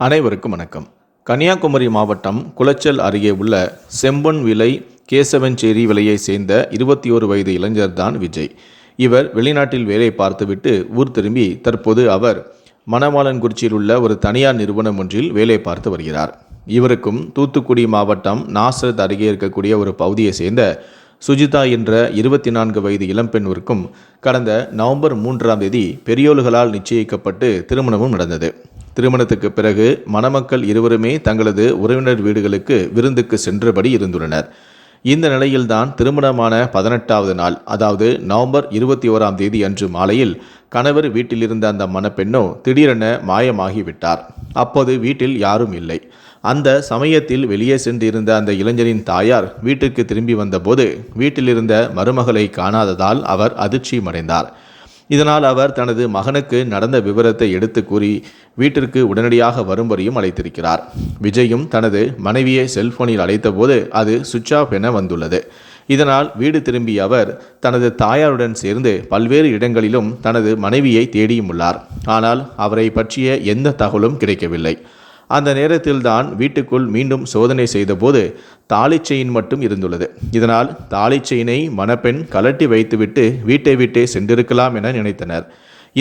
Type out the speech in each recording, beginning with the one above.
அனைவருக்கும் வணக்கம். கன்னியாகுமரி மாவட்டம் குளச்சல் அருகே உள்ள செம்பொன் விலை கேசவஞ்சேரி விலையை சேர்ந்த இருபத்தி ஒரு வயது இளைஞர்தான் விஜய். இவர் வெளிநாட்டில் வேலை பார்த்துவிட்டு ஊர் திரும்பி தற்போது அவர் மணவாளன்குறிச்சியில் உள்ள ஒரு தனியார் நிறுவனம் ஒன்றில் வேலை பார்த்து வருகிறார். இவருக்கும் தூத்துக்குடி மாவட்டம் நாசரத் அருகே இருக்கக்கூடிய ஒரு பகுதியை சேர்ந்த சுஜிதா என்ற இருபத்தி நான்கு வயது இளம்பெண்ணிற்கும் கடந்த நவம்பர் மூன்றாம் தேதி பெரியோர்களால் நிச்சயிக்கப்பட்டு திருமணமும் நடந்தது. திருமணத்துக்கு பிறகு மணமக்கள் இருவருமே தங்களது உறவினர் வீடுகளுக்கு விருந்துக்கு சென்றபடி இருந்துள்ளனர். இந்த நிலையில்தான் திருமணமான பதினெட்டாவது நாள் அதாவது நவம்பர் இருபத்தி ஓராம் தேதி அன்று மாலையில் கணவர் வீட்டில் இருந்த அந்த மணப்பெண்ணோ திடீரென மாயமாகிவிட்டார். அப்போது வீட்டில் யாரும் இல்லை. அந்த சமயத்தில் வெளியே சென்றிருந்த அந்த இளைஞரின் தாயார் வீட்டுக்கு திரும்பி வந்தபோது வீட்டிலிருந்த மருமகளை காணாததால் அவர் அதிர்ச்சியமடைந்தார். இதனால் அவர் தனது மகனுக்கு நடந்த விவரத்தை எடுத்து கூறி வீட்டிற்கு உடனடியாக வரும்படியும் அழைத்திருக்கிறார். விஜயும் தனது மனைவியை செல்போனில் அழைத்தபோது அது சுவிட்ச் ஆஃப் என வந்துள்ளது. இதனால் வீடு திரும்பிய அவர் தனது தாயாருடன் சேர்ந்து பல்வேறு இடங்களிலும் தனது மனைவியை தேடியும் உள்ளார். ஆனால் அவரை பற்றிய எந்த தகவலும் கிடைக்கவில்லை. அந்த நேரத்தில்தான் வீட்டுக்குள் மீண்டும் சோதனை செய்தபோது தாலிச்செயின் மட்டும் இருந்துள்ளது. இதனால் தாலிச்செயினை மணப்பெண் கலட்டி வைத்துவிட்டு வீட்டை விட்டே சென்றிருக்கலாம் என நினைத்தனர்.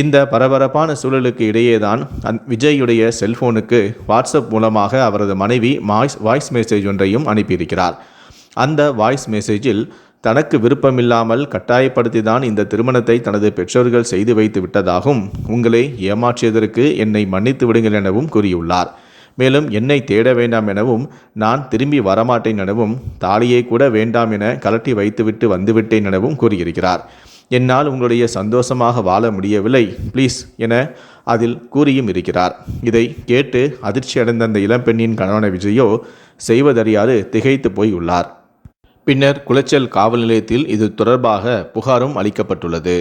இந்த பரபரப்பான சூழலுக்கு இடையேதான் அந் விஜயுடைய செல்போனுக்கு வாட்ஸ்அப் மூலமாக அவரது மனைவி வாய்ஸ் வாய்ஸ் மெசேஜ் ஒன்றையும் அனுப்பியிருக்கிறார். அந்த வாய்ஸ் மெசேஜில் தனக்கு விருப்பமில்லாமல் கட்டாயப்படுத்தி தான் இந்த திருமணத்தை தனது பெற்றோர்கள் செய்து வைத்து விட்டதாகவும் உங்களை ஏமாற்றியதற்கு என்னை மன்னித்து விடுங்கள் எனவும் கூறியுள்ளார். மேலும் என்னை தேட வேண்டாம் எனவும் நான் திரும்பி வரமாட்டேன் எனவும் தாலியை கூட வேண்டாம் என கலட்டி வைத்துவிட்டு வந்துவிட்டேன் எனவும் கூறியிருக்கிறார். என்னால் உங்களுடைய சந்தோஷமாக வாழ முடியவில்லை. ப்ளீஸ் என அதில் கூறியும் இருக்கிறார். இதை கேட்டு அதிர்ச்சி அடைந்த அந்த இளம்பெண்ணின் கணவன விஜயோ செய்வதறியாது திகைத்து போய் உள்ளார். பின்னர் குளச்சல் காவல் நிலையத்தில் இது தொடர்பாக புகாரும் அளிக்கப்பட்டுள்ளது.